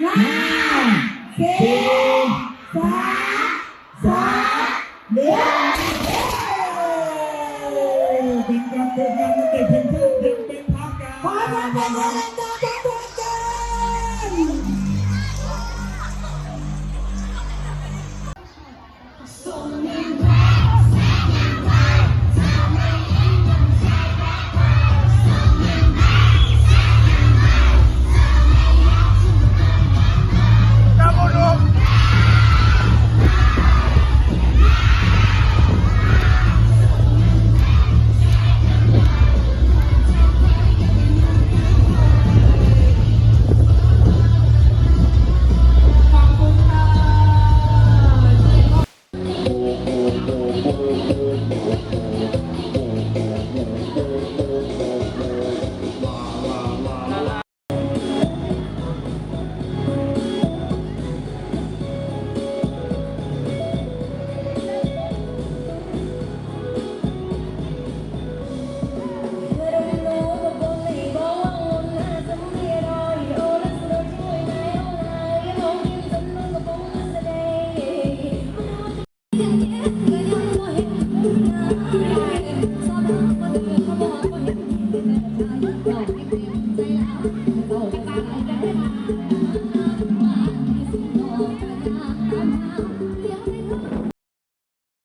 ห้าสี่สามสองหนึ่งเป็นการโปรแกรมนักเตะทีมชาติอย่างเป็นทางการขอเสียงปรบมือดังๆกับทุกท่าน now.